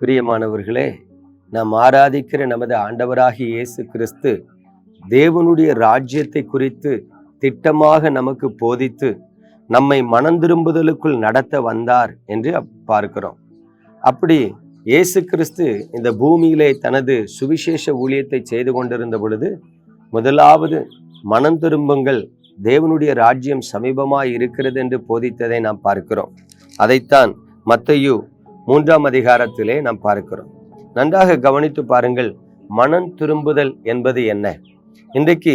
பிரியமானவர்களே நாம் ஆராதிக்கிற நமது ஆண்டவராகி இயேசு கிறிஸ்து தேவனுடைய ராஜ்யத்தை குறித்து திட்டமாக நமக்கு போதித்து நம்மை மனந்திரும்புதலுக்குள் நடத்த வந்தார் என்று பார்க்கிறோம். அப்படி இயேசு கிறிஸ்து இந்த பூமியிலே தனது சுவிசேஷ ஊழியத்தை செய்து கொண்டிருந்த பொழுது முதலாவது மனம் திரும்புங்கள் தேவனுடைய ராஜ்யம் சமீபமாக இருக்கிறது என்று போதித்ததை நாம் பார்க்கிறோம். அதைத்தான் மத்தையு மூன்றாம் அதிகாரத்திலே நாம் பார்க்கிறோம். நன்றாக கவனித்து பாருங்கள் மனம் திரும்புதல் என்பது என்ன? இன்றைக்கு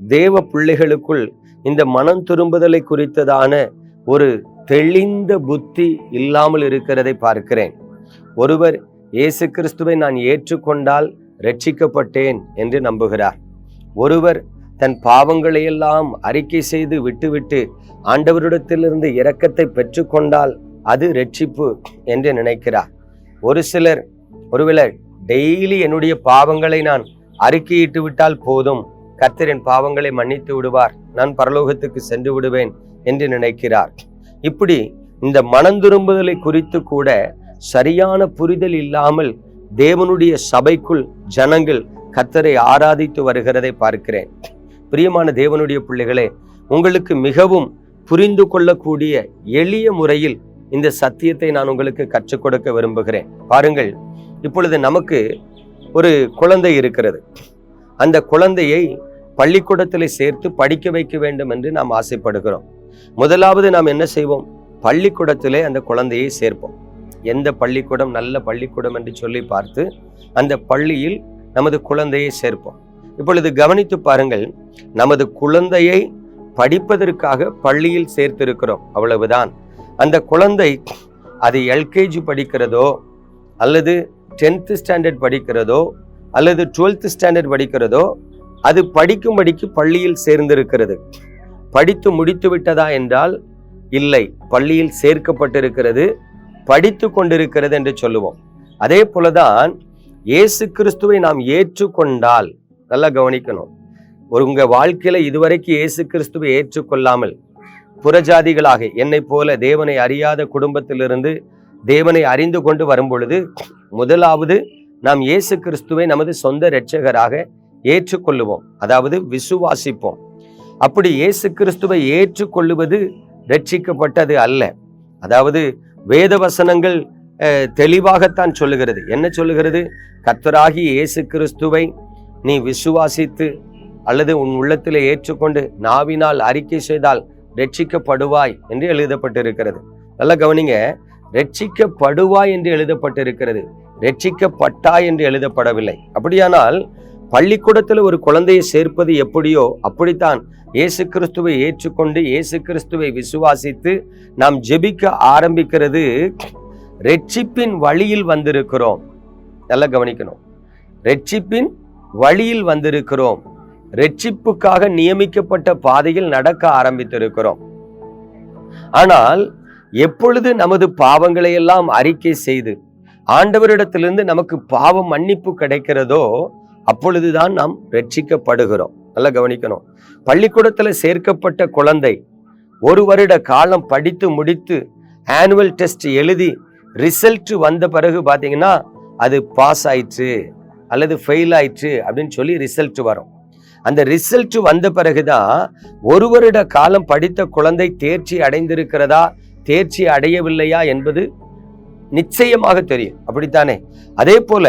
தேவ பிள்ளைகளுக்குள் இந்த மனம் திரும்புதலை குறித்ததான ஒரு தெளிந்த புத்தி இல்லாமல் இருக்கிறதை பார்க்கிறேன். ஒருவர் இயேசு கிறிஸ்துவை நான் ஏற்றுக்கொண்டால் ரட்சிக்கப்பட்டேன் என்று நம்புகிறார். ஒருவர் தன் பாவங்களையெல்லாம் அறிக்கை செய்து விட்டுவிட்டு ஆண்டவரிடத்திலிருந்து இரக்கத்தை பெற்றுக்கொண்டால் அது ரட்சிப்பு என்று நினைக்கிறார். ஒரு சிலர் ஒருவேளை டெய்லி என்னுடைய பாவங்களை நான் அறிக்கையிட்டு விட்டால் போதும். கர்த்தரின் பாவங்களை மன்னித்து விடுவார். நான் பரலோகத்துக்கு சென்று விடுவேன் என்று நினைக்கிறார். இப்படி இந்த மனந்திரும்புதலை குறித்து கூட சரியான புரிதல் இல்லாமல் தேவனுடைய சபைக்குள் ஜனங்கள் கர்த்தரை ஆராதித்து வருகிறதை பார்க்கிறேன். பிரியமான தேவனுடைய பிள்ளைகளே உங்களுக்கு மிகவும் புரிந்து கொள்ளக்கூடிய எளிய முறையில் இந்த சத்தியத்தை நான் உங்களுக்கு கற்றுக் கொடுக்க விரும்புகிறேன். பாருங்கள் இப்பொழுது நமக்கு ஒரு குழந்தை இருக்கிறது. அந்த குழந்தையை பள்ளிக்கூடத்தில் சேர்த்து படிக்க வைக்க வேண்டும் என்று நாம் ஆசைப்படுகிறோம். முதலாவது நாம் என்ன செய்வோம்? பள்ளிக்கூடத்திலே அந்த குழந்தையை சேர்ப்போம். எந்த பள்ளிக்கூடம்? நல்ல பள்ளிக்கூடம் என்று சொல்லி பார்த்து அந்த பள்ளியில் நமது குழந்தையை சேர்ப்போம். இப்பொழுது கவனித்து பாருங்கள் நமது குழந்தையை படிப்பதற்காக பள்ளியில் சேர்த்திருக்கிறோம். அவ்வளவுதான். அந்த குழந்தை அது எல்கேஜி படிக்கிறதோ அல்லது டென்த்து ஸ்டாண்டர்ட் படிக்கிறதோ அல்லது டுவெல்த் ஸ்டாண்டர்ட் படிக்கிறதோ அது படிக்கும்படிக்கு பள்ளியில் சேர்ந்திருக்கிறது. படித்து முடித்து விட்டதா என்றால் இல்லை பள்ளியில் சேர்க்கப்பட்டிருக்கிறது படித்து கொண்டிருக்கிறது என்று சொல்லுவோம். அதே போலதான் இயேசு கிறிஸ்துவை நாம் ஏற்றுக்கொண்டால் நல்லா கவனிக்கணும். ஒரு உங்க வாழ்க்கையில இதுவரைக்கும் இயேசு கிறிஸ்துவை ஏற்றுக்கொள்ளாமல் புறஜாதிகளாக என்னை போல தேவனை அறியாத குடும்பத்திலிருந்து தேவனை அறிந்து கொண்டு வரும் பொழுது முதலாவது நாம் இயேசு கிறிஸ்துவை நமது சொந்த இரட்சகராக ஏற்றுக்கொள்ளுவோம். அதாவது விசுவாசிப்போம். அப்படி இயேசு கிறிஸ்துவை ஏற்றுக்கொள்ளுவது ரட்சிக்கப்பட்டது அல்ல. அதாவது வேத வசனங்கள் தெளிவாகத்தான் சொல்லுகிறது. என்ன சொல்லுகிறது? கத்தராகி இயேசு கிறிஸ்துவை நீ விசுவாசித்து அல்லது உன் உள்ளத்தில் ஏற்றுக்கொண்டு நாவினால் அறிக்கை செய்தால் ரட்சிக்கப்படுவாய் என்று எழுதப்பட்டிருக்கிறது. நல்லா கவனிங்க. ரட்சிக்கப்படுவாய் என்று எழுதப்பட்டிருக்கிறது. ரட்சிக்கப்பட்டாய் என்று எழுதப்படவில்லை. அப்படியானால் பள்ளிக்கூடத்தில் ஒரு குழந்தையை சேர்ப்பது எப்படியோ அப்படித்தான். இயேசு கிறிஸ்துவை ஏற்றுக்கொண்டு இயேசு கிறிஸ்துவை விசுவாசித்து நாம் ஜெபிக்க ஆரம்பிக்கிறது. ரட்சிப்பின் வழியில் வந்திருக்கிறோம். நல்லா கவனிக்கணும். ரட்சிப்பின் வழியில் வந்திருக்கிறோம். ரட்சிப்புக்காக நியமிக்கப்பட்ட பாதையில் நடக்க ஆரம்பித்திருக்கிறோம். ஆனால் எப்பொழுது நமது பாவங்களை எல்லாம் அறிக்கை செய்து ஆண்டவரிடத்திலிருந்து நமக்கு பாவம் மன்னிப்பு கிடைக்கிறதோ அப்பொழுதுதான் நாம் ரட்சிக்கப்படுகிறோம். நல்லா கவனிக்கணும். பள்ளிக்கூடத்தில் சேர்க்கப்பட்ட குழந்தை ஒரு வருட காலம் படித்து முடித்து ஆனுவல் டெஸ்ட் எழுதி ரிசல்ட் வந்த பிறகு பார்த்தீங்கன்னா அது பாஸ் ஆயிற்று அல்லது ஃபெயில் ஆயிற்று அப்படின்னு சொல்லி ரிசல்ட் வரும். அந்த ரிசல்ட் வந்த பிறகுதான் ஒரு வருட காலம் படித்த குழந்தை தேர்ச்சி அடைந்திருக்கிறதா? தேர்ச்சி அடையவில்லையா என்பது நிச்சயமாக தெரியும். அப்படித்தானே? அதே போல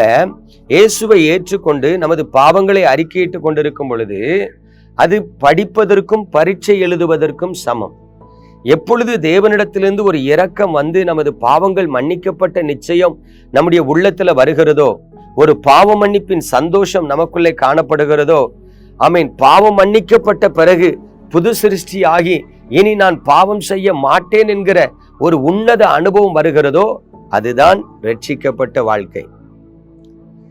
இயேசுவை ஏற்றுக்கொண்டு நமது பாவங்களை அறிக்கையிட்டு கொண்டிருக்கும் பொழுது அது படிப்பதற்கும் பரீட்சை எழுதுவதற்கும் சமம். எப்பொழுது தேவனிடத்திலிருந்து ஒரு இரக்கம் வந்து நமது பாவங்கள் மன்னிக்கப்பட்ட நிச்சயம் நம்முடைய உள்ளத்துல வருகிறதோ ஒரு பாவ மன்னிப்பின் சந்தோஷம் நமக்குள்ளே காணப்படுகிறதோ ஆமீன். பாவம் மன்னிக்கப்பட்ட பிறகு புது சிருஷ்டி ஆகி இனி நான் பாவம் செய்ய மாட்டேன் என்கிற ஒரு உன்னத அனுபவம் வருகிறதோ அதுதான் ரட்சிக்கப்பட்ட வாழ்க்கை.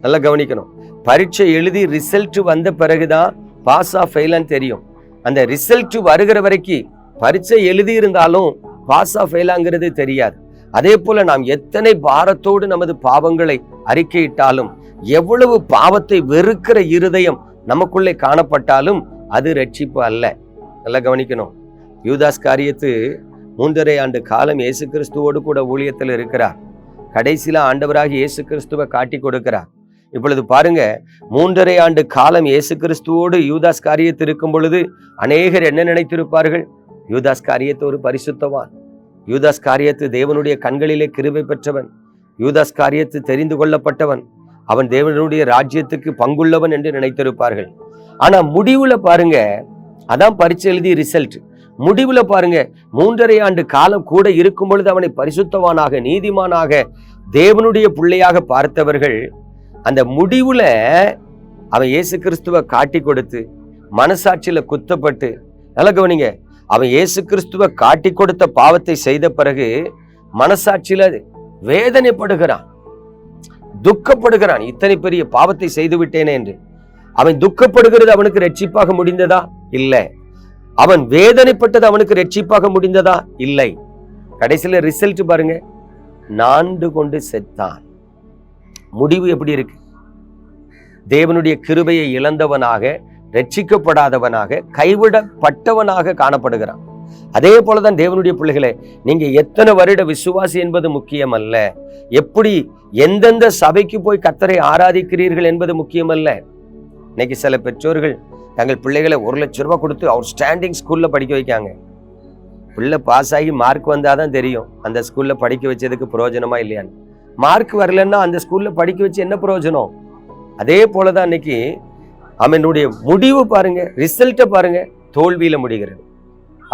நல்லா கவனிக்கணும். பரீட்சை எழுதி ரிசல்ட் வந்த பிறகுதான் பாஸ் ஆஃப் ஃபெயிலான்னு தெரியும். அந்த ரிசல்ட் வருகிற வரைக்கும் பரீட்சை எழுதி இருந்தாலும் பாஸ் ஆஃப் ஃபெயிலாங்கிறது தெரியாது. அதே போல நாம் எத்தனை பாரத்தோடு நமது பாவங்களை அறிக்கையிட்டாலும் எவ்வளவு பாவத்தை வெறுக்கிற இருதயம் நமக்குள்ளே காணப்பட்டாலும் அது ரட்சிப்பு அல்ல. நல்லா கவனிக்கணும். யூதாஸ் காரியத்து மூன்றரை ஆண்டு காலம் இயேசு கிறிஸ்துவோடு கூட ஊழியத்தில் இருக்கிறார். கடைசியில ஆண்டவராக இயேசு கிறிஸ்துவை காட்டி கொடுக்கிறார். இப்பொழுது பாருங்க மூன்றரை ஆண்டு காலம் இயேசு கிறிஸ்துவோடு யூதாஸ் காரியத்து இருக்கும் பொழுது அநேகர் என்ன நினைத்திருப்பார்கள்? யூதாஸ் காரியத்து ஒரு பரிசுத்தவான். யூதாஸ் காரியத்து தேவனுடைய கண்களிலே கிருபை பெற்றவன். யூதாஸ் காரியத்து தெரிந்து கொள்ளப்பட்டவன். அவன் தேவனுடைய ராஜ்யத்துக்கு பங்குள்ளவன் என்று நினைத்திருப்பார்கள். ஆனா முடிவுல பாருங்க அதான் பரிச்சை எழுதி ரிசல்ட் முடிவுல பாருங்க மூன்றரை ஆண்டு காலம் கூட இருக்கும் பொழுது அவனை பரிசுத்தவானாக நீதிமானாக தேவனுடைய பிள்ளையாக பார்த்தவர்கள் அந்த முடிவுல அவன் இயேசு கிறிஸ்துவை காட்டி கொடுத்து மனசாட்சியில குத்தப்பட்டு நல்ல கவனிங்க அவன் இயேசு கிறிஸ்துவை காட்டி கொடுத்த பாவத்தை செய்த பிறகு மனசாட்சியில வேதனைப்படுகிறான். துக்கப்படுகிறான். இத்தனை பெரிய பாவத்தை செய்து விட்டேனே என்று. அவன் துக்கப்படுகிறது அவனுக்கு ரட்சிப்பாக முடிந்ததா? இல்லை. அவன் வேதனைப்பட்டது அவனுக்கு ரட்சிப்பாக முடிந்ததா? இல்லை. கடைசியில ரிசல்ட் பாருங்க. நான்கு கொண்டு செத்தான். முடிவு எப்படி இருக்கு? தேவனுடைய கிருபையை இழந்தவனாக ரட்சிக்கப்படாதவனாக கைவிடப்பட்டவனாக காணப்படுகிறான். அதே போலதான் தேவனுடைய பிள்ளைகளே நீங்கள் எத்தனை வருட விசுவாசி என்பது முக்கியமல்ல. எப்படி எந்தெந்த சபைக்கு போய் கத்தரை ஆராதிக்கிறீர்கள் என்பது முக்கியமல்ல. இன்னைக்கு சில பெற்றோர்கள் தங்கள் பிள்ளைகளை ஒரு லட்ச ரூபா கொடுத்து அவர் ஸ்டாண்டிங் ஸ்கூல்ல படிக்க வைக்காங்க. பிள்ளை பாஸ் ஆகி மார்க் வந்தாதான் தெரியும் அந்த ஸ்கூல்ல படிக்க வச்சதுக்கு பிரயோஜனமா இல்லையான்னு. மார்க் வரலன்னா அந்த ஸ்கூல்ல படிக்க வச்சு என்ன பிரயோஜனம்? அதே போலதான் இன்னைக்கு அவனுடைய முடிவு பாருங்க ரிசல்ட்டை பாருங்க தோல்வியில முடிகிறது.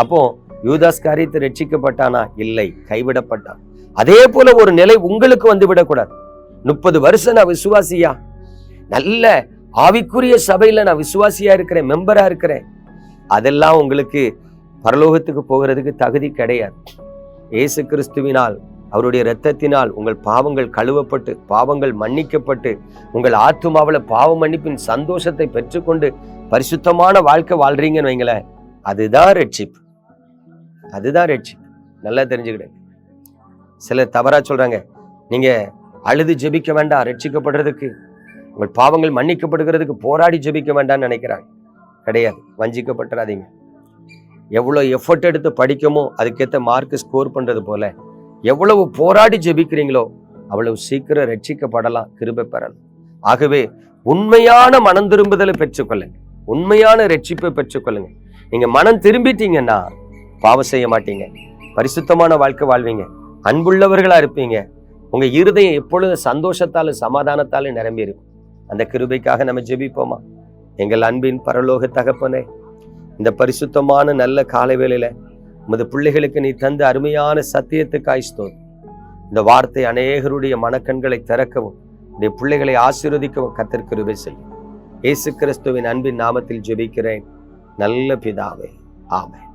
அப்போ யூதாஸ் காரியத்தை ரட்சிக்கப்பட்டானா? இல்லை கைவிடப்பட்டான். அதே போல ஒரு நிலை உங்களுக்கு வந்து விடக்கூடாது முப்பது வருஷம் நான் விசுவாசியா? நல்ல ஆவிக்குரிய சபையில நான் விசுவாசியா இருக்கிறேன் மெம்பரா இருக்கிறேன். அதெல்லாம் உங்களுக்கு பரலோகத்துக்கு போகிறதுக்கு தகுதி கிடையாது. இயேசு கிறிஸ்துவினால் அவருடைய இரத்தத்தினால் உங்கள் பாவங்கள் கழுவப்பட்டு பாவங்கள் மன்னிக்கப்பட்டு உங்கள் ஆத்துமாவில் பாவ மன்னிப்பின் சந்தோஷத்தை பெற்றுக்கொண்டு பரிசுத்தமான வாழ்க்கை வாழ்றீங்கன்னு வைங்களேன் அதுதான் ரட்சிப்பு. அதுதான் ரட்சிப்பு நல்லா தெரிஞ்சுக்கிடுங்க சிலர் தவறாக சொல்கிறாங்க நீங்கள் அழுது ஜெபிக்க வேண்டாம் ரட்சிக்கப்படுறதுக்கு. உங்கள் பாவங்கள் மன்னிக்கப்படுகிறதுக்கு போராடி ஜெபிக்க வேண்டாம்னு நினைக்கிறாங்க. கிடையாது. வஞ்சிக்கப்பட்டுறாதீங்க. எவ்வளோ எஃபர்ட் எடுத்து படிக்கமோ அதுக்கேற்ற மார்க்கு ஸ்கோர் பண்ணுறது போல எவ்வளவு போராடி ஜெபிக்கிறீங்களோ அவ்வளவு சீக்கிரம் ரட்சிக்கப்படலாம் கிருபை பெறலாம். ஆகவே உண்மையான மனம் திரும்புதலை பெற்றுக்கொள்ளுங்க. உண்மையான ரட்சிப்பை பெற்றுக்கொள்ளுங்க. நீங்கள் மனம் திரும்பிட்டீங்கன்னா பாவம் செய்ய மாட்டீங்க. பரிசுத்தமான வாழ்க்கை வாழ்வீங்க. அன்புள்ளவர்களா இருப்பீங்க. உங்க இருதயம் எப்பொழுதும் சந்தோஷத்தாலும் சமாதானத்தாலும் நிரம்பி இருக்கும். அந்த கிருபைக்காக நம்ம ஜெபிப்போமா? எங்கள் அன்பின் பரலோக தகப்பனே இந்த பரிசுத்தமான நல்ல காலை வேளையில உமது பிள்ளைகளுக்கு நீ தந்த அருமையான சத்தியத்துக்காய் ஸ்தோத்திரம். இந்த வார்த்தை அநேகருடைய மனக்கண்களை திறக்கவும் உடைய பிள்ளைகளை ஆசீர்வதிக்கவும் கத்திருக்கிறவே செய்யும். இயேசு கிறிஸ்துவின் அன்பின் நாமத்தில் ஜெபிக்கிறேன். நல்ல பிதாவே ஆமென்.